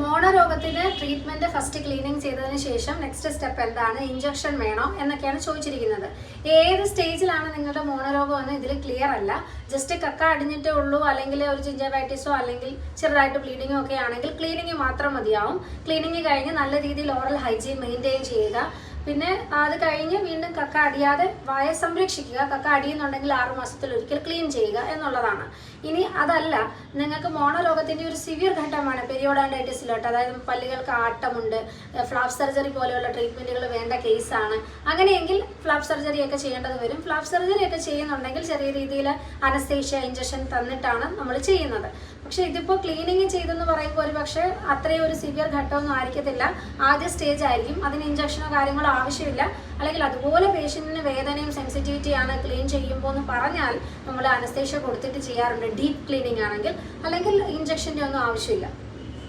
മോണരോഗത്തിന് treatment first cleaning ചെയ്തതിന് ശേഷം next step എന്താണ്? ഇഞ്ചക്ഷൻ വേണോ എന്നൊക്കെയാണ് ചോദിച്ചിരിക്കുന്നത്. ഏത് സ്റ്റേജിലാണ് നിങ്ങളുടെ മോണരോഗം എന്ന് ഇതിൽ ക്ലിയർ അല്ല? ജസ്റ്റ് കക്ക അടിഞ്ഞിട്ടേ ഉള്ളൂ അല്ലെങ്കിൽ ഒരു ജിഞ്ചവൈറ്റിസോ അല്ലെങ്കിൽ ചെറുതായിട്ട് ബ്ലീഡിങ്ങോ ഒക്കെ ആണെങ്കിൽ ക്ലീനിങ് മാത്രം മതിയാവും. ക്ലീനിങ് കഴിഞ്ഞ് നല്ല രീതിയിൽ ഓറൽ ഹൈജീൻ മെയിന്റെയിൻ ചെയ്യുക. പിന്നെ അത് കഴിഞ്ഞ് വീണ്ടും കക്ക അടിയാതെ വായ സംരക്ഷിക്കുക കക്ക അടിയുന്നുണ്ടെങ്കിൽ ആറു മാസത്തിൽ ഒരിക്കൽ ക്ലീൻ ചെയ്യുക എന്നുള്ളതാണ്. ഇനി അതല്ല നിങ്ങൾക്ക് മോണരോഗത്തിന്റെ ഒരു സിവിയർ ഘട്ടമാണ് പെരിയോഡാൻഡൈറ്റിസിലോട്ട് അതായത് പല്ലുകൾക്ക് ആട്ടമുണ്ട് ഫ്ലാപ്പ് സർജറി പോലെയുള്ള ട്രീറ്റ്മെന്റുകൾ വേണ്ട കേസാണ് അങ്ങനെയെങ്കിൽ ഫ്ലാപ്പ് സർജറി ഒക്കെ ചെയ്യേണ്ടത് വരും. ഫ്ലാപ്പ് സർജറി ഒക്കെ ചെയ്യുന്നുണ്ടെങ്കിൽ ചെറിയ രീതിയിൽ അനസ്തേഷ്യ ഇഞ്ചക്ഷൻ തന്നിട്ടാണ് നമ്മൾ ചെയ്യുന്നത്. പക്ഷെ ഇതിപ്പോൾ ക്ലീനിങ് ചെയ്തെന്ന് പറയുമ്പോൾ ഒരു പക്ഷേ അത്രയും ഒരു സിവിയർ ഘട്ടമൊന്നും ആയിരിക്കത്തില്ല. ആദ്യ സ്റ്റേജ് ആയിരിക്കും. അതിന് ഇഞ്ചക്ഷനോ കാര്യങ്ങളോ ആവശ്യമില്ല. അല്ലെങ്കിൽ അതുപോലെ പേഷ്യന്റിന് വേദനയും സെൻസിറ്റിവിറ്റിയാണ് ക്ലീൻ ചെയ്യുമ്പോൾ എന്ന് പറഞ്ഞാൽ നമ്മൾ അനസ്തേഷ്യ കൊടുത്തിട്ട് ചെയ്യാറുണ്ട്. ഡീപ്പ് ക്ലീനിങ് ആണെങ്കിൽ. അല്ലെങ്കിൽ ഇഞ്ചക്ഷന്റെ ഒന്നും ആവശ്യമില്ല.